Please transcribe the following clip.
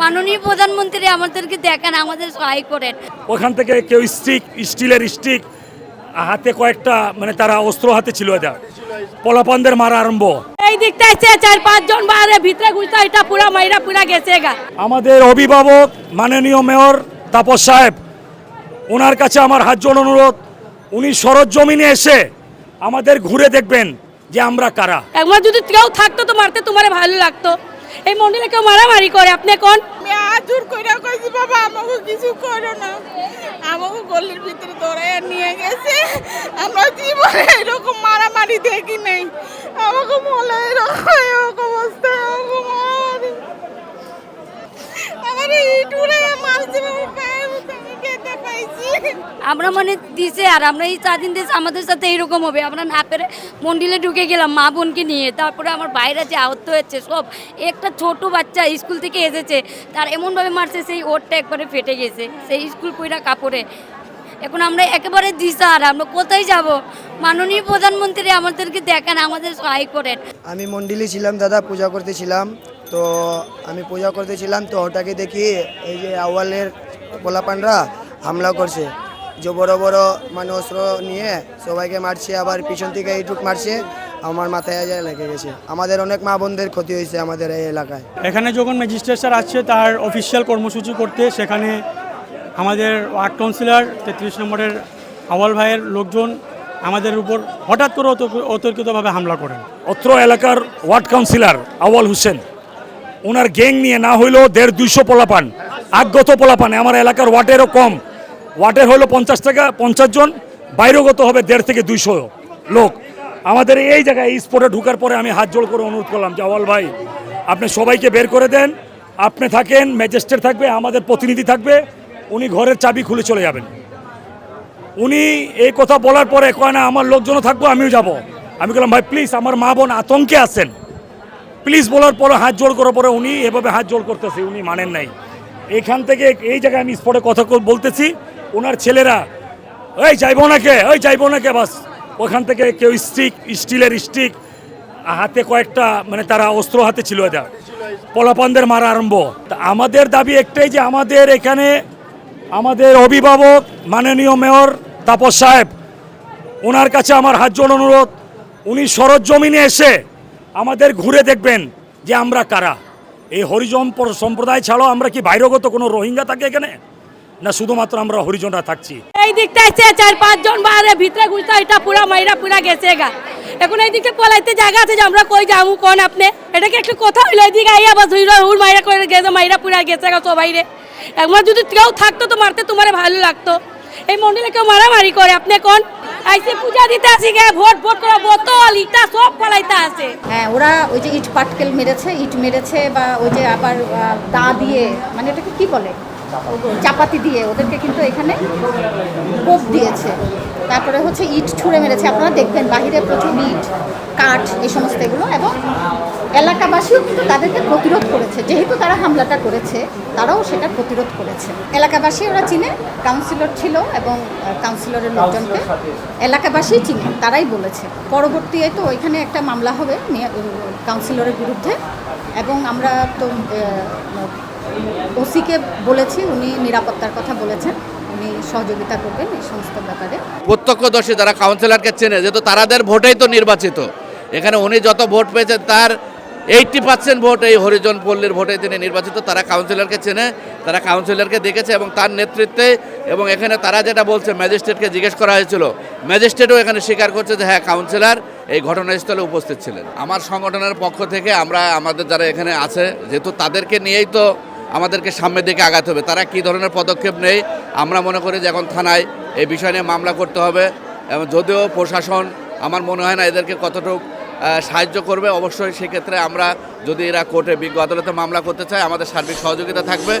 মাননীয় প্রধানমন্ত্রী আমাদেরকে দেখান আমাদের সহায় করেন। ওখান থেকে কেউ স্টিক স্টিলের স্টিক হাতে কয়েকটা মানে তারা অস্ত্র হাতে ছিল এটা। পলাপানদের মারা আরম্ভ। এই দিকটা এসে চার পাঁচজন বাইরে ভিতরে ঘুরতে এটা পুরা মাইরা পুরা গেছে গা। আমাদের অভিভাবক মাননীয় মেয়র তাপস সাহেব ওনার কাছে আমার হাত জোড় অনুরোধ উনি সরজমিনে এসে আমাদের ঘুরে দেখবেন যে আমরা কারা। একবার যদি কেউ থাকতো তো মারতে তোমার ভালো লাগতো। এই মন্দিরে কেউ মারামারি করে, আপনি কোন? আজুর কইরা কইছি, বাবা, আমাকে কিছু করো না। আমাকে গলির ভিতরে দৌড়াইয়া নিয়ে গেছে। আমরা জীবনে এরকম মারামারি দেখি নাই। আমাকে মনে এরকম আমরা মানে দিছে আর আমরা এই চার দিন দিয়েছে, আমাদের সাথে এইরকম হবে। আমরা না পেরে মন্দিরে ঢুকে গেলাম, মা বোনকে নিয়ে। তারপরে আমার বাইরে যে আহত হয়েছে সব, একটা ছোট বাচ্চা স্কুল থেকে এসেছে, তার এমনভাবে মারছে সেই ওরটা একবারে ফেটে গেছে, সেই স্কুল পইরা কাপড়ে। এখন আমরা একেবারে দিশার আমরা কোথায় যাব? মাননীয় প্রধানমন্ত্রী আমাদেরকে দেখেন, আমাদের সহায় করেন। আমি মন্ডিলে ছিলাম, দাদা, পূজা করতেছিলাম তো আমি পূজা করতেছিলাম তো ওটাকে দেখি, এই যে আওয়ালের পোলাপানরা হামলা করছে। যে বড় বড় মানে অস্ত্র নিয়ে সবাইকে মারছে আবার পিছন থেকে এইটুক মারছে আমার মাথায় যায় লেগে গেছে। আমাদের অনেক মা বোনদের ক্ষতি হয়েছে আমাদের এই এলাকায়। এখানে যখন ম্যাজিস্ট্রেট স্যার আসছে তার অফিসিয়াল কর্মসূচি করতে সেখানে আমাদের ওয়ার্ড কাউন্সিলর তেত্রিশ নম্বরের আওয়াল ভাইয়ের লোকজন আমাদের উপর হঠাৎ করে অত- অতর্কিতভাবে হামলা করেন। অত্র এলাকার ওয়ার্ড কাউন্সিলর আওয়াল হোসেন ওনার গ্যাং নিয়ে না হইলেও দেড় দুইশো পোলাপান আগত পোলাপান আমার এলাকার ওয়ার্ডেরও কম। ওয়ার্ডের হলো পঞ্চাশ টাকা, পঞ্চাশ জন, বাইরেগত হবে দেড় থেকে দুইশো লোক। আমাদের এই জায়গায় এই স্পটে ঢুকার পরে আমি হাত জোড় করে অনুরোধ করলাম যে ভাই, আপনি সবাইকে বের করে দেন। আপনি থাকেন, ম্যাজিস্ট্রেট থাকবে, আমাদের প্রতিনিধি থাকবে, উনি ঘরের চাবি খুলে চলে যাবেন। উনি এই কথা বলার পরে কয়, না, আমার লোকজনও থাকব, আমিও যাব। আমি বললাম, ভাই প্লিজ আমার মা বোন আতঙ্কে আছেন। প্লিজ বলার পরে হাত জোড় করার পরে উনি এভাবে হাত জোড় করতেছে, উনি মানেন নাই। এখান থেকে এই জায়গায় আমি স্পটে কথা বলতেছি। ওনার ছেলেরা ওই যাইবো না কে? ওই যাইবো না কে? বাস, ওখান থেকে কেউ স্টিক স্টিলের স্টিক হাতে কয়েকটা মানে তারা অস্ত্র হাতে ছিল এটা। পলাপানদের মারা আরম্ভ। তা আমাদের দাবি একটাই যে আমাদের এখানে আমাদের অভিভাবক, মাননীয় মেয়র তাপস সাহেব, ওনার কাছে আমার হাত জোড় অনুরোধ। উনি সরজমিনে এসে আমাদের ঘুরে দেখবেন যে আমরা কারা। এই হরিজন পর- সম্প্রদায় ছাড়াও আমরা কি বাইরগত কোনো রোহিঙ্গা থাকে এখানে? না, শুধুমাত্র আমরা হরিজনরা থাকছি। এই দিকটা এসে চার পাঁচজন বাইরে ভিতরে ঘুরতে এটা পুরা মাইরা পুরা গেছে গা। এখন এই দিকে পলাইতে জায়গা আছে যে আমরা কই যাব, কোন আপনি? এটাকে একটু কথা হইল এদিকে আইয়া আবার ধুই হুর মাইরা করে গেছে, মাইরা পুরা গেছে গা সবাই রে। একবার যদি কেউ থাকতো তো মারতে তোমার ভালো লাগতো। এই মন্দিরে কেউ মারামারি করে, আপনি কোন? আইসে পূজা দিতে আসি গে ভোট ভোট করে বোতল, ইটা সব ফলাইতে আসে। হ্যাঁ ওরা ওই যে ইট পাটকেল মেরেছে, ইট মেরেছে বা ওই যে আবার দা দিয়ে মানে এটাকে কি বলে? চাপাতি দিয়ে, ওদেরকে কিন্তু এখানে কোপ দিয়েছে। তারপরে হচ্ছে ইট ছুঁড়ে মেরেছে। আপনারা দেখবেন, বাহিরে প্রচুর ইট, কাঠ এই সমস্ত এগুলো, এবং এলাকাবাসীও কিন্তু তাদেরকে প্রতিরোধ করেছে। যেহেতু তারা হামলাটা করেছে, তারাও সেটা প্রতিরোধ করেছে। এলাকাবাসী ওরা চিনে কাউন্সিলর ছিল এবং কাউন্সিলরের লোকজনকে এলাকাবাসী চিনে, তারাই বলেছে। পরবর্তীতে তো ওইখানে একটা মামলা হবে কাউন্সিলরের বিরুদ্ধে এবং আমরা তো ওসিকে বলেছি, উনি নিরাপত্তার কথা বলেছেন, উনি সহযোগিতা করবেন এই সমস্ত ব্যাপারে। প্রত্যক্ষদর্শী যারা কাউন্সিলরকে চেনে, যেহেতু তারাদের ভোটেই তো নির্বাচিত, এখানে উনি যত ভোট পেয়েছেন, তার এইটটি পার্সেন্ট ভোট এই হরিজন পল্লীর ভোটে তিনি নির্বাচিত। তারা কাউন্সিলরকে চেনে, তারা কাউন্সিলরকে দেখেছে এবং তার নেতৃত্বে এবং এখানে তারা যেটা বলছে ম্যাজিস্ট্রেটকে জিজ্ঞেস করা হয়েছিল। ম্যাজিস্ট্রেটও এখানে স্বীকার করছে যে হ্যাঁ কাউন্সিলর এই ঘটনাস্থলে উপস্থিত ছিলেন। আমার সংগঠনের পক্ষ থেকে আমরা আমাদের যারা এখানে আছে, যেহেতু তাদেরকে নিয়েই তো আমাদেরকে সামনের দিকে আগাতে হবে, তারা কী ধরনের পদক্ষেপ নেই আমরা মনে করি যে এখন থানায় এই বিষয় নিয়ে মামলা করতে হবে। এবং যদিও প্রশাসন, আমার মনে হয় না এদেরকে কতটুকু সাহায্য করবে। অবশ্যই সেক্ষেত্রে আমরা যদি এরা কোর্টে বিজ্ঞ আদালতে মামলা করতে চায়, আমাদের সার্বিক সহযোগিতা থাকবে।